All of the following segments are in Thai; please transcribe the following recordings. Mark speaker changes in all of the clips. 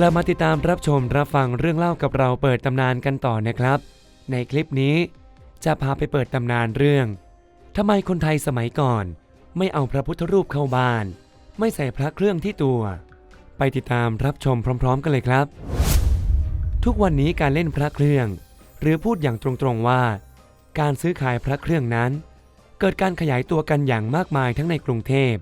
Speaker 1: กลับมาติดตามรับชมรับฟังเรื่องเล่ากับเราเปิดตำนานกันต่อนะครับ ในคลิปนี้ จะพาไปเปิดตำนานเรื่องทำไมคนไทยสมัยก่อน ไม่เอาพระพุทธรูปเข้าบ้าน ไม่ใส่พระเครื่องที่ตัว ไปติดตามรับชมพร้อม ๆ กันเลยครับ ทุกวันนี้การเล่นพระเครื่อง หรือพูดอย่างตรงๆว่า การซื้อขายพระเครื่องนั้น เกิดการขยายตัวกันอย่างมากมายทั้งในกรุงเทพ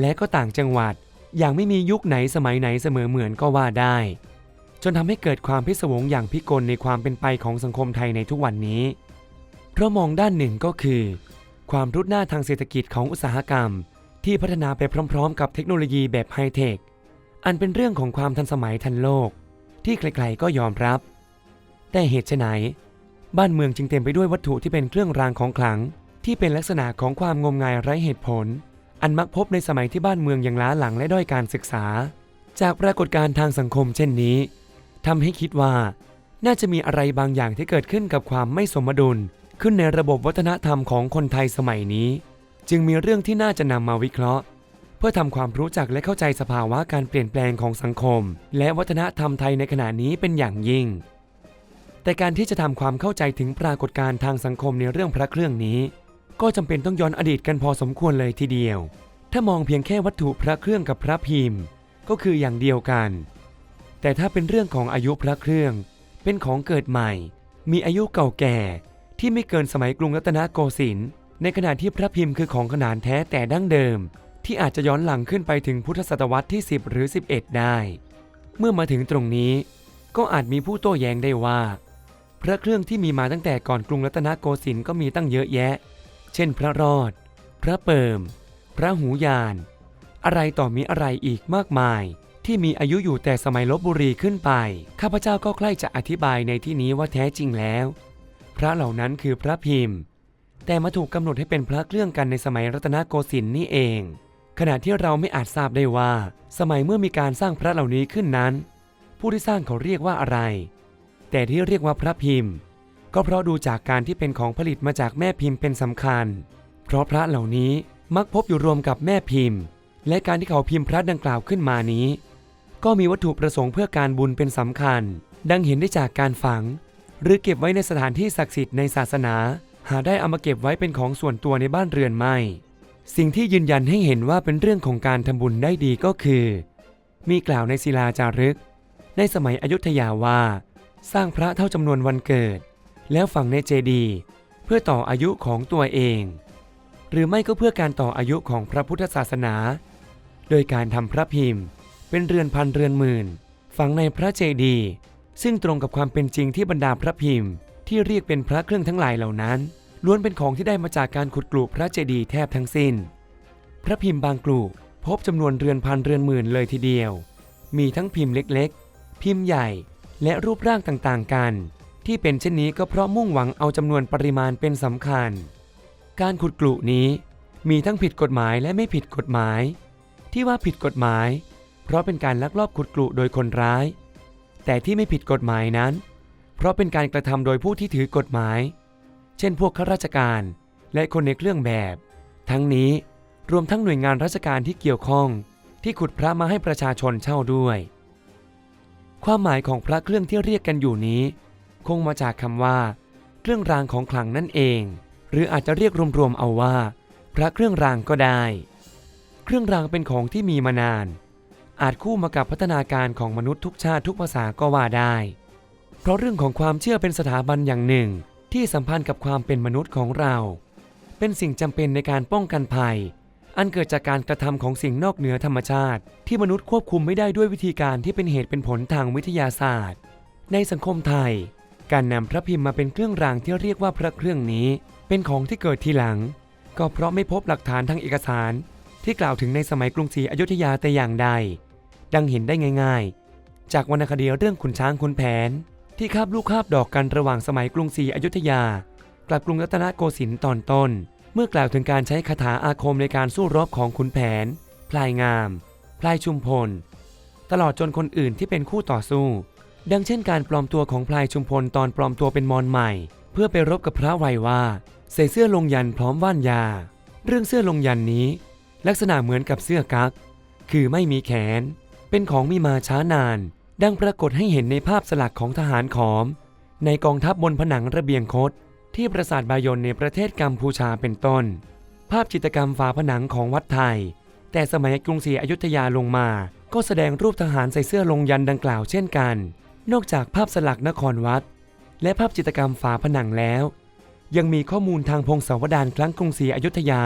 Speaker 1: และก็ต่างจังหวัด อย่างไม่มียุคไหนสมัยไหนเสมอเหมือนก็ว่าได้ จนทำให้เกิดความพิศวงอย่างพิกลในความเป็นไปของสังคมไทยในทุกวันนี้ เพราะมองด้านหนึ่งก็คือ ความรุดหน้าทางเศรษฐกิจของอุตสาหกรรม ที่พัฒนาไปพร้อม ๆ กับเทคโนโลยีแบบไฮเทคอันเป็นเรื่องของความทันสมัยทันโลก ที่ใครๆก็ยอมรับ แต่เหตุไฉนบ้านเมืองจึงเต็มไปด้วยวัตถุที่เป็นเครื่องรางของขลัง ที่เป็นลักษณะของความงมงายไร้เหตุผล อันมักพบในสมัยที่บ้านเมืองยังล้าหลังและด้อยการศึกษา จากปรากฏการณ์ทางสังคมเช่นนี้ทำให้คิดว่า น่าจะมีอะไรบางอย่างที่เกิดขึ้นกับความไม่สมดุล ขึ้นในระบบวัฒนธรรมของคนไทยสมัยนี้ จึงมีเรื่องที่น่าจะนำมาวิเคราะห์ เพื่อทำความรู้จักและเข้าใจสภาวะการเปลี่ยนแปลงของสังคม และวัฒนธรรมไทยในขณะนี้เป็นอย่างยิ่ง แต่การที่จะทำความเข้าใจถึงปรากฏการณ์ทางสังคมในเรื่องพระเครื่องนี้ ก็จำเป็นต้องย้อนอดีตกันพอสมควรเลยทีเดียว ถ้ามองเพียงแค่วัตถุพระเครื่องกับพระพิมพ์ ก็คืออย่างเดียวกัน แต่ถ้าเป็นเรื่องของอายุพระเครื่อง เป็นของเกิดใหม่ มีอายุเก่าแก่ ที่ไม่เกินสมัยกรุงรัตนโกสินทร์ ในขณะที่พระพิมพ์คือของขนาดแท้แต่ดั้งเดิม ที่อาจจะย้อนหลังขึ้นไปถึงพุทธศตวรรษที่ 10 หรือ 11 ได้ เมื่อมาถึงตรงนี้ ก็อาจมีผู้โต้แย้งได้ว่า พระเครื่องที่มีมาตั้งแต่ก่อนกรุงรัตนโกสินทร์ก็มีตั้งเยอะแยะ เช่นพระรอด พระเปิม พระหูยาน อะไรต่อมีอะไรอีกมากมาย ที่มีอายุอยู่แต่สมัยลบบุรีขึ้นไป ข้าพเจ้าก็ใคร่จะอธิบายในที่นี้ว่าแท้จริงแล้ว พระเหล่านั้นคือพระพิมพ์ แต่มาถูกกำหนดให้เป็นพระเครื่องกันในสมัยรัตนโกสินทร์นี่เอง ขณะที่เราไม่อาจทราบได้ว่า สมัยเมื่อมีการสร้างพระเหล่านี้ขึ้นนั้น ผู้ที่สร้างเขาเรียกว่าอะไร แต่ที่เรียกว่าพระพิมพ์ ก็เพราะดูจากการที่เป็นของผลิตมาจากแม่พิมพ์เป็นสำคัญ เพราะพระเหล่านี้มักพบอยู่รวมกับแม่พิมพ์ และการที่เขาพิมพ์พระดังกล่าวขึ้นมานี้ ก็มีวัตถุประสงค์เพื่อการบุญเป็นสำคัญ ดังเห็นได้จากการฝัง หรือเก็บไว้ในสถานที่ศักดิ์สิทธิ์ในศาสนา หาได้เอามาเก็บไว้เป็นของส่วนตัวในบ้านเรือนไม่ สิ่งที่ยืนยันให้เห็นว่าเป็นเรื่องของการทำบุญได้ดีก็คือ มีกล่าวในศิลาจารึก ในสมัยอยุธยาว่า สร้างพระเท่าจำนวนวันเกิด แล้วฝังในเจดีย์เพื่อต่ออายุของตัวเอง หรือไม่ก็เพื่อการต่ออายุของพระพุทธศาสนา โดยการทำพระพิมพ์ เป็นเรือนพันเรือนหมื่น ฝังในพระเจดีย์ซึ่งตรงกับความเป็นจริงที่บรรดาพระพิมพ์ ที่เรียกเป็นพระเครื่องทั้งหลายเหล่านั้น ล้วนเป็นของที่ได้มาจากการขุดกลุพระเจดีย์แทบทั้งสิ้น พระพิมพ์บางกลุพบจำนวนเรือนพันเรือนหมื่นเลยทีเดียว มีทั้งพิมพ์เล็กๆ พิมพ์ใหญ่และรูปร่างต่างๆกัน ที่เป็นเช่นนี้ก็เพราะมุ่งหวังเอาจำนวนปริมาณเป็นสำคัญ การขุดกลุนี้มีทั้งผิดกฎหมายและไม่ผิดกฎหมาย ที่ว่าผิดกฎหมาย เพราะเป็นการลักลอบขุดกลุโดยคนร้าย แต่ที่ไม่ผิดกฎหมายนั้น เพราะเป็นการกระทำโดยผู้ที่ถือกฎหมาย เช่น พวกข้าราชการและคนในเครื่องแบบ ทั้งนี้รวมทั้งหน่วยงานราชการที่เกี่ยวข้อง ที่ขุดพระมาให้ประชาชนเช่าด้วย ความหมายของพระเครื่องที่เรียกกันอยู่นี้ คงมาจากคำว่า เครื่องรางของขลังนั่นเอง หรืออาจจะเรียกรวมๆเอาว่า พระเครื่องรางก็ได้ เครื่องรางเป็นของที่มีมานาน อาจคู่มากับพัฒนาการของมนุษย์ทุกชาติทุกภาษาก็ว่าได้ เพราะเรื่องของความเชื่อเป็นสถาบันอย่างหนึ่ง ที่สัมพันธ์กับความเป็นมนุษย์ของเรา เป็นสิ่งจำเป็นในการป้องกันภัย อันเกิดจากการกระทำของสิ่งนอกเหนือธรรมชาติ ที่มนุษย์ควบคุมไม่ได้ด้วยวิธีการที่เป็นเหตุเป็นผลทางวิทยาศาสตร์ในสังคมไทย การนำพระพิมพ์มาเป็นเครื่องรางที่เรียกว่าพระเครื่องนี้ เป็นของที่เกิดทีหลัง ก็เพราะไม่พบหลักฐานทางเอกสาร ที่กล่าวถึงในสมัยกรุงศรีอยุธยาแต่อย่างใด ดังเห็นได้ง่าย ๆ จากวรรณคดีเรื่องขุนช้างขุนแผน ที่คาบลูกคาบดอกกันระหว่างสมัยกรุงศรีอยุธยา กลับกรุงรัตนโกสินทร์ตอนต้น เมื่อกล่าวถึงการใช้คาถาอาคมในการสู้รบของขุนแผน พลายงาม พลายชุมพล ตลอดจนคนอื่นที่เป็นคู่ต่อสู้ ดังเช่นการปลอมตัวของพลายชุมพลตอนปลอมตัวเป็นมอนใหม่ เพื่อไปรบกับพระไวยว่าใส่เสื้อลงยันพร้อมว่านยา เรื่องเสื้อลงยันนี้ ลักษณะเหมือนกับเสื้อกั๊กคือไม่มีแขน เป็นของมีมาช้านาน ดังปรากฏให้เห็นในภาพสลักของทหารขอม ในกองทัพบนผนังระเบียงคตที่ปราสาทบายนในประเทศกัมพูชาเป็นต้น ภาพจิตรกรรมฝาผนังของวัดไทย แต่สมัยกรุงศรีอยุธยาลงมา ก็แสดงรูปทหารใส่เสื้อลงยันดังกล่าวเช่นกัน นอกจากภาพสลักนครวัด และภาพจิตรกรรมฝาผนังแล้ว ยังมีข้อมูลทางพงศาวดารครั้งกรุงศรีอยุธยา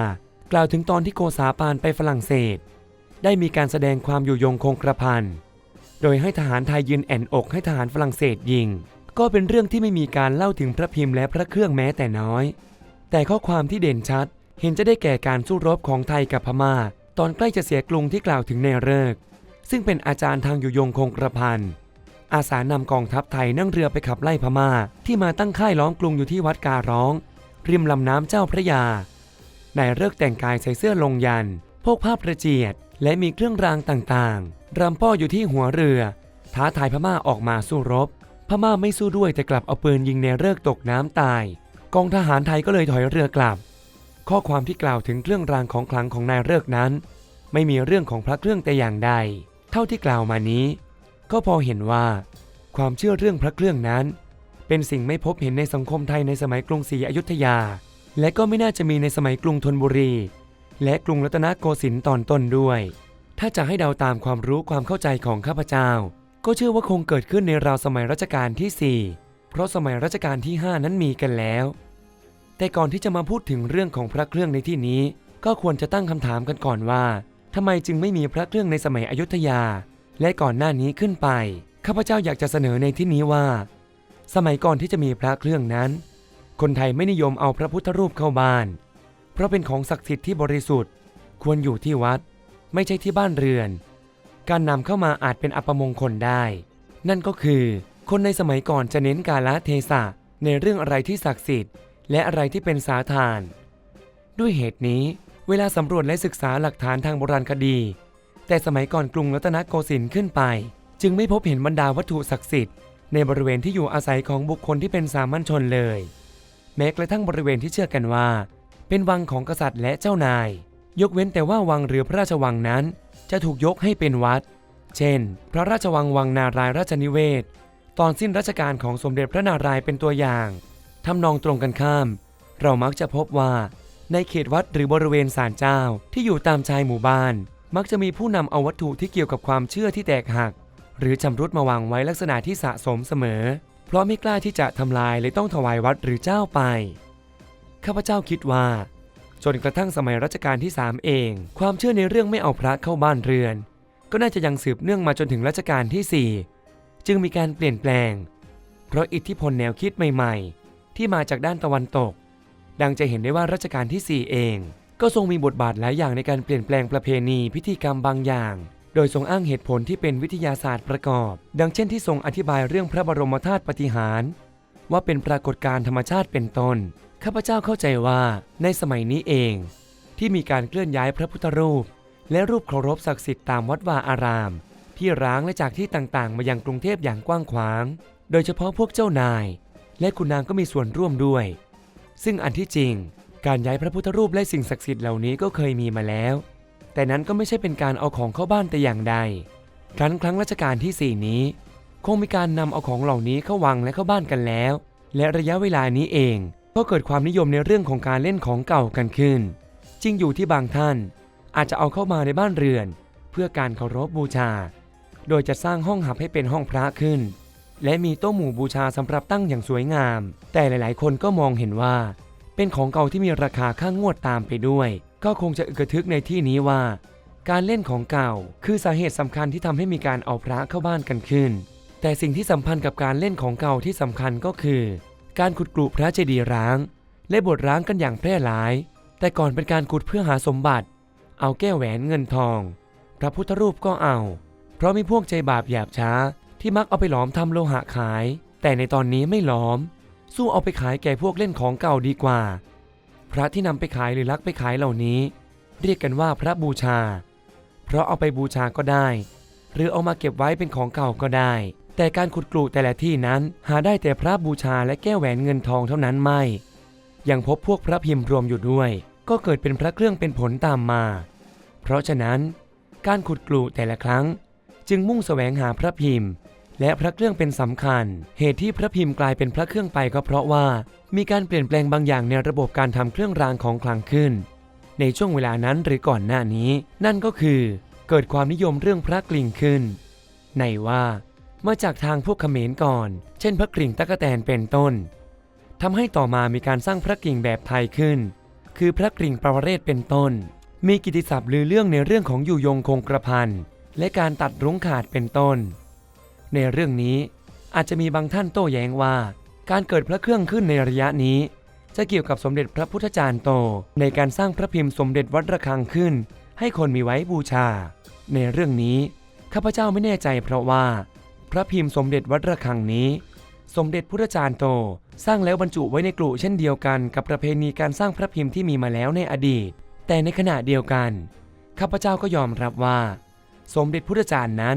Speaker 1: กล่าวถึงตอนที่โกษาปานไปฝรั่งเศส ได้มีการแสดงความอยู่ยงคงกระพันโดยให้ทหารไทยยืนแอนอกให้ทหารฝรั่งเศสยิง ก็เป็นเรื่องที่ไม่มีการเล่าถึงพระพิมพ์และพระเครื่องแม้แต่น้อย แต่ข้อความที่เด่นชัด เห็นจะได้แก่การสู้รบของไทยกับพม่า ตอนใกล้จะเสียกรุงที่กล่าวถึงในเลิกซึ่งเป็นอาจารย์ทางอยู่ยงคงกระพัน อาสานำกองทัพไทยนั่งเรือไปขับไล่พม่า ที่มาตั้งค่ายล้อมกรุงอยู่ที่วัดการ้อง ริมลำน้ำเจ้าพระยานายเลิกแต่งกายใส่เสื้อลงยันพกผ้าประเจียด และมีเครื่องรางต่างๆ รำป้ออยู่ที่หัวเรือ ท้าทายพม่าออกมาสู้รบ พม่าไม่สู้ด้วยแต่กลับเอาปืนยิงในเลิกตกน้ำตาย กองทหารไทยก็เลยถอยเรือกลับ ข้อความที่กล่าวถึงเครื่องรางของขลังของนายเลิกนั้น ไม่มีเรื่องของพระเครื่องแต่อย่างใด เท่าที่กล่าวมานี้ ก็พอเห็นว่า ความเชื่อเรื่องพระเครื่องนั้น เป็นสิ่งไม่พบเห็นในสังคมไทยในสมัยกรุงศรีอยุธยา และก็ไม่น่าจะมีในสมัยกรุงธนบุรี และกรุงรัตนโกสินทร์ตอนต้นด้วย ถ้าจะให้เดาตามความรู้ความเข้าใจของข้าพเจ้า ก็เชื่อว่าคงเกิดขึ้นในราวสมัยรัชกาลที่ 4 เพราะสมัยรัชกาลที่ 5 นั้นมีกันแล้ว แต่ก่อนที่จะมาพูดถึงเรื่องของพระเครื่องในที่นี้ ก็ควรจะตั้งคำถามกันก่อนว่าทำไมจึงไม่มีพระเครื่องในสมัยอยุธยา และก่อนหน้านี้ขึ้นไป ข้าพเจ้าอยากจะเสนอในที่นี้ว่า สมัยก่อนที่จะมีพระเครื่องนั้น คนไทยไม่นิยมเอาพระพุทธรูปเข้าบ้าน เพราะเป็นของศักดิ์สิทธิ์ที่บริสุทธิ์ ควรอยู่ที่วัด ไม่ใช่ที่บ้านเรือน การนำเข้ามาอาจเป็นอัปมงคลได้ นั่นก็คือ คนในสมัยก่อนจะเน้นกาลเทศะในเรื่องอะไรที่ศักดิ์สิทธิ์ และอะไรที่เป็นสาธาน ด้วยเหตุนี้ เวลาสำรวจและศึกษาหลักฐานทางโบราณคดี แต่สมัยก่อนกรุงรัตนโกสินทร์ขึ้นไป จึงไม่พบเห็นบรรดาวัตถุศักดิ์สิทธิ์ในบริเวณที่อยู่อาศัยของบุคคลที่เป็นสามัญชนเลย แม้กระทั่งบริเวณที่เชื่อกันว่า เป็นวังของกษัตริย์และเจ้านาย ยกเว้นแต่ว่าวังหรือพระราชวังนั้น จะถูกยกให้เป็นวัด เช่น พระราชวังวังนารายราชนิเวศ ตอนสิ้นรัชกาลของสมเด็จพระนารายณ์เป็นตัวอย่างทำนองตรงกันข้าม เรามักจะพบว่า ในเขตวัดหรือบริเวณศาลเจ้าที่อยู่ตามชายหมู่บ้าน มักจะมีผู้นำเอาวัตถุที่เกี่ยวกับความเชื่อที่แตกหัก หรือชำรุดมาวางไว้ลักษณะที่สะสมเสมอ เพราะไม่กล้าที่จะทำลายเลยต้องถวายวัดหรือเจ้าไป ข้าพเจ้าคิดว่า จนกระทั่งสมัยรัชกาลที่ 3 เอง ความเชื่อในเรื่องไม่เอาพระเข้าบ้านเรือน ก็น่าจะยังสืบเนื่องมาจนถึงรัชกาลที่ 4 จึงมีการเปลี่ยนแปลง เพราะอิทธิพลแนวคิดใหม่ ๆ ที่มาจากด้านตะวันตก ดังจะเห็นได้ว่ารัชกาลที่ 4 เอง ก็ทรงมีบทบาทหลายอย่างในการเปลี่ยนแปลงประเพณีพิธีกรรมบางอย่าง โดยทรงอ้างเหตุผลที่เป็นวิทยาศาสตร์ประกอบ ดังเช่นที่ทรงอธิบายเรื่องพระบรมธาตุปฏิหาร ว่าเป็นปรากฏการณ์ธรรมชาติเป็นต้น ข้าพเจ้าเข้าใจว่าในสมัยนี้เอง ที่มีการเคลื่อนย้ายพระพุทธรูป และรูปเคารพศักดิ์สิทธิ์ตามวัดวาอาราม ที่ร้างและจากที่ต่างๆ มายังกรุงเทพอย่างกว้างขวาง โดยเฉพาะพวกเจ้านาย และคุณนางก็มีส่วนร่วมด้วย ซึ่งอันที่จริง การย้ายพระพุทธรูปและสิ่งศักดิ์สิทธิ์เหล่านี้ก็เคยมีมาแล้ว แต่นั้นก็ไม่ใช่เป็นการเอาของเข้าบ้านแต่อย่างใด ครั้นครั้งรัชกาลที่ 4 นี้ คงมีการนำเอาของเหล่านี้เข้าวังและเข้าบ้านกันแล้ว และระยะเวลานี้เองก็เกิดความนิยมในเรื่องของการเล่นของเก่ากันขึ้น จริงอยู่ที่บางท่าน อาจจะเอาเข้ามาในบ้านเรือน เพื่อการเคารพบูชา โดยจะสร้างห้องหับให้เป็นห้องพระขึ้น และมีโต๊ะหมู่บูชาสำหรับตั้งอย่างสวยงาม แต่หลาย ๆ คนก็มองเห็นว่า เป็นของเก่าที่มีราคาค่างวดตามไปด้วย ก็คงจะอึกระทึกในที่นี้ว่า การเล่นของเก่า คือสาเหตุสำคัญที่ทำให้มีการเอาพระเข้าบ้านกันขึ้น แต่สิ่งที่สัมพันธ์กับการเล่นของเก่าที่สำคัญก็คือ การขุดกรุพระเจดีย์ร้าง และบทร้างกันอย่างแพร่หลาย แต่ก่อนเป็นการขุดเพื่อหาสมบัติ เอาแก้วแหวนเงินทอง พระพุทธรูปก็เอา เพราะมีพวกใจบาปหยาบช้าที่มักเอาไปหลอมทำโลหะขาย แต่ในตอนนี้ไม่หลอม สู้เอาไปขายแก่พวกเล่นของเก่าดีกว่า พระที่นำไปขายหรือลักไปขายเหล่านี้ เรียกกันว่าพระบูชา เพราะเอาไปบูชาก็ได้ หรือเอามาเก็บไว้เป็นของเก่าก็ได้ แต่การขุดกรุแต่ละที่นั้นหาได้แต่พระบูชาและแก้วแหวนเงินทองเท่านั้นไม่ ยังพบพวกพระพิมพ์รวมอยู่ด้วย ก็เกิดเป็นพระเครื่องเป็นผลตามมา เพราะฉะนั้น การขุดกรุแต่ละครั้ง จึงมุ่งแสวงหาพระพิมพ์ และพระเครื่องเป็นสำคัญ เหตุที่พระพิมพ์กลายเป็นพระเครื่องไปก็เพราะว่า มีการเปลี่ยนแปลงบางอย่างในระบบการทำเครื่องรางของขลังขึ้น ในช่วงเวลานั้นหรือก่อนหน้านี้ นั่นก็คือ เกิดความนิยมเรื่องพระกลิ่งขึ้น ในว่ามาจากทางพวกเขมรก่อน เช่น พระกลิ่งตะกะแตนเป็นต้นทำให้ต่อมามีการสร้างพระกลิ่งแบบไทยขึ้น คือพระกลิ่งประวเรศเป็นต้น มีกิตติศัพท์ลือเรื่องในเรื่องของอยู่ยงคงกระพันและการตัดรุ้งขาดเป็นต้น ในเรื่องนี้อาจจะมีบางท่านโต้แย้งว่า การเกิดพระเครื่องขึ้นในระยะนี้ จะเกี่ยวกับสมเด็จพระพุทธจารย์โต ในการสร้างพระพิมพ์สมเด็จวัดระฆังขึ้น ให้คนมีไว้บูชา ในเรื่องนี้ข้าพเจ้าไม่แน่ใจเพราะว่า พระพิมพ์สมเด็จวัดระฆังนี้ สมเด็จพุทธจารย์โต สร้างแล้วบรรจุไว้ในกลุ่เช่นเดียวกันกับประเพณีการสร้างพระพิมพ์ที่มีมาแล้วในอดีต แต่ในขณะเดียวกันข้าพเจ้าก็ยอมรับว่า สมเด็จพุทธจารย์นั้น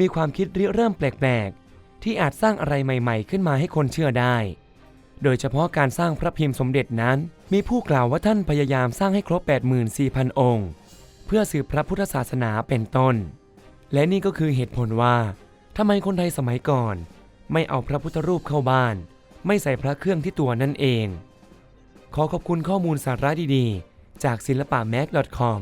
Speaker 1: มีความคิดริเริ่มแปลกๆ ที่อาจสร้างอะไรใหม่ๆ ขึ้นมาให้คนเชื่อได้ โดยเฉพาะการสร้างพระพิมพ์สมเด็จนั้น มีผู้กล่าวว่าท่านพยายามสร้างให้ครบ 84,000 องค์ เพื่อสืบพระพุทธศาสนาเป็นต้น และนี่ก็คือเหตุผลว่าทำไมคนไทยสมัยก่อน ไม่เอาพระพุทธรูปเข้าบ้าน ไม่ใส่พระเครื่องที่ตัวนั่นเอง ขอขอบคุณข้อมูลสาระดีๆ จากศิลปะ mag.com